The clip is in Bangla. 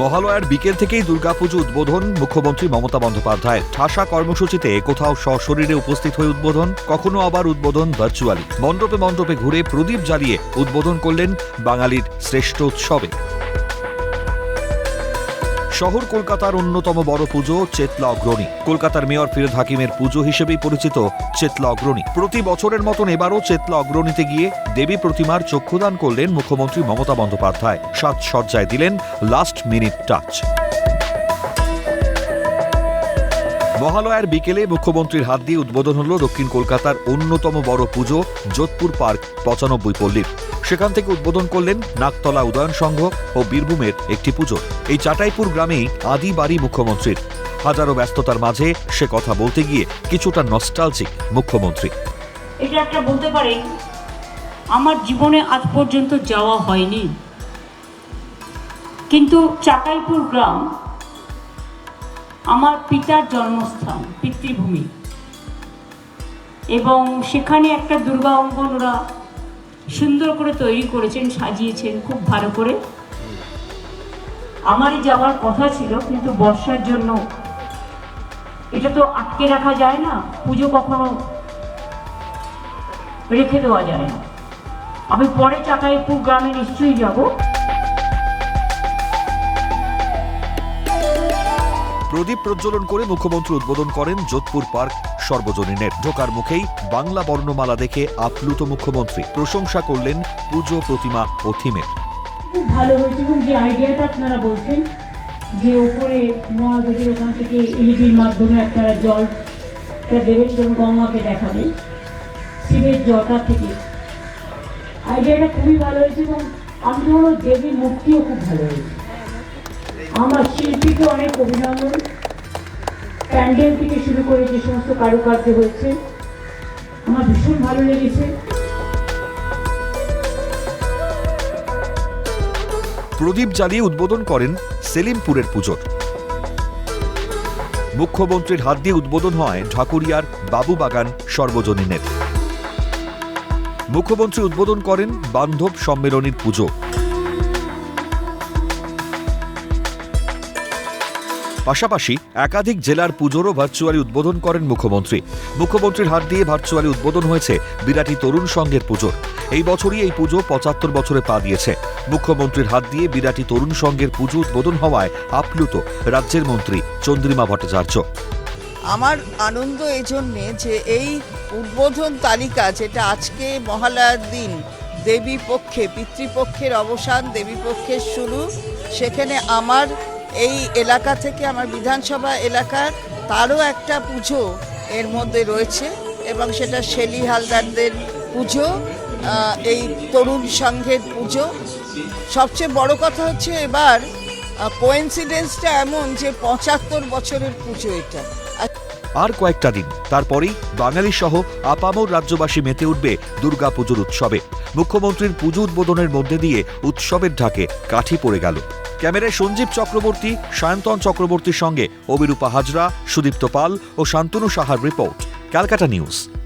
মহালয়ার বিকেল থেকেই দুর্গাপুজো উদ্বোধন, মুখ্যমন্ত্রী মমতা বন্দ্যোপাধ্যায়। ঠাসা কর্মসূচিতে কোথাও সশরীরে উপস্থিত হয়ে উদ্বোধন, কখনো আবার উদ্বোধন ভার্চুয়ালি মণ্ডপে মণ্ডপে ঘুরে প্রদীপ জ্বালিয়ে উদ্বোধন করলেন বাঙালির শ্রেষ্ঠ উৎসবে। শহর কলকাতার অন্যতম বড় পুজো চেতলা অগ্রণী। কলকাতার মেয়র ফিরোদ হাকিমের পুজো হিসেবেই পরিচিত চেতলা অগ্রণী। প্রতি বছরের মতন এবারও চেতলা অগ্রণীতে গিয়ে দেবী প্রতিমার চক্ষুদান করলেন মুখ্যমন্ত্রী মমতা বন্দ্যোপাধ্যায়। সাজসজ্জায় দিলেন লাস্ট মিনিট টাচ মহালয়ার বিকেলে মুখ্যমন্ত্রীর হাত দিয়ে উদ্বোধন হল দক্ষিণ কলকাতার অন্যতম বড় পুজো, যোধপুর পার্ক, পঁচানব্বই পল্লীর সেখান থেকে উদ্বোধন করলেন নাকতলা উদয়ন সংঘ ও বীরভূমের একটি পুজো। এই চাটাইপুর গ্রামেই আদি বাড়ি মুখ্যমন্ত্রীর। হাজারো ব্যস্ততার মাঝে সে কথা বলতে গিয়ে কিছুটা নস্টালজিক মুখ্যমন্ত্রী। এটা একটা বলতে পারেন, আমার জীবনে আজ পর্যন্ত যাওয়া হয়নি। কিন্তু চাটাইপুর গ্রাম আমার পিতার জন্মস্থান, পিতৃভূমি। এবং সেখানে একটা দুর্গা অঙ্গন ওরা সুন্দর করে তৈরি করেছেন, সাজিয়েছেন, খুব ভালো করে। আমারই যাওয়ার কথা ছিল, কিন্তু বর্ষার জন্য এটা তো আটকে রাখা যায় না, পুজো কখনো রেখে দেওয়া যায় না। আমি পরে চাকাইপুর গ্রামে নিশ্চয়ই যাব। প্রদীপ প্রজ্বলন করে মুখ্যমন্ত্রী উদ্বোধন করেন যোধপুর পার্ক সর্বজনীনের। ঢোকার মুখেই বাংলা বর্ণমালা দেখে আপ্লুত মুখ্যমন্ত্রী। প্রশংসা করলেন পুজো প্রতিমা ও থিমের। খুব ভালো হয়েছে এবং যে আইডিয়াটা আপনারা বলছেন, যে মহাদেবের ওখান থেকে মাধ্যমে গঙ্গাকে শিবের থেকে। আইডিয়াটা খুবই ভালো হয়েছে এবং আমি হলো দেবীর মূর্তিও খুব ভালো হয়েছে। আমার শিল্পীকে অনেক অভিনন্দন। প্যান্ডেল থেকে শুরু করে যে সমস্ত কারুকার্য হয়েছে, আমার ভীষণ ভালো লেগেছে। প্রদীপ জ্বালিয়ে উদ্বোধন করেন সেলিমপুরের পুজোর। মুখ্যমন্ত্রীর হাত দিয়ে উদ্বোধন হয় ঢাকুরিয়ার বাবুবাগান সর্বজনীনের। মুখ্যমন্ত্রী উদ্বোধন করেন বান্ধব সম্মেলনীর পুজো। পাশাপাশি একাধিক জেলার পুজোরও ভার্চুয়ালি উদ্বোধন করেন মুখ্যমন্ত্রী। মুখ্যমন্ত্রীর হাত দিয়ে ভার্চুয়ালি উদ্বোধন হয়েছে বিরাটি তরুণ সংঘের পুজোর। এই বছরই এই পুজো পঁচাত্তর বছরে পা দিয়েছে। মুখ্যমন্ত্রীর হাত দিয়ে বিরাটি তরুণ সংঘের পুজো উদ্বোধন হওয়ায় আপ্লুত রাজ্যের মন্ত্রী চন্দ্রিমা ভট্টাচার্য। আমার আনন্দ এই জন্যে যে এই উদ্বোধন তালিকা যেটা আজকে মহালয়ার দিন দেবী পক্ষে পিতৃপক্ষের অবসান দেবী পক্ষের শুরু, সেখানে আমার এই এলাকা থেকে আমার বিধানসভা এলাকার তারও একটা পুজো এর মধ্যে রয়েছে এবং সেটা শেলি হালদারদের পুজো এই তরুণ সংঘের পুজো। সবচেয়ে বড় কথা হচ্ছে এবার কোয়েন্সিডেন্সটা এমন যে পঁচাত্তর বছরের পুজো এটা। আর কয়েকটা দিন। তারপরেই বাঙালি সহ আপামর রাজ্যবাসী মেতে উঠবে দুর্গাপুজোর উৎসবে। মুখ্যমন্ত্রীর পুজো উদ্বোধনের মধ্যে দিয়ে উৎসবের ঢাকে কাঠি পড়ে গেল। ক্যামেরায় সঞ্জীব চক্রবর্তী, সায়ন্তন চক্রবর্তীর সঙ্গে অবিরূপা হাজরা, সুদীপ্ত পাল ও শান্তনু সাহার রিপোর্ট। ক্যালকাটা নিউজ।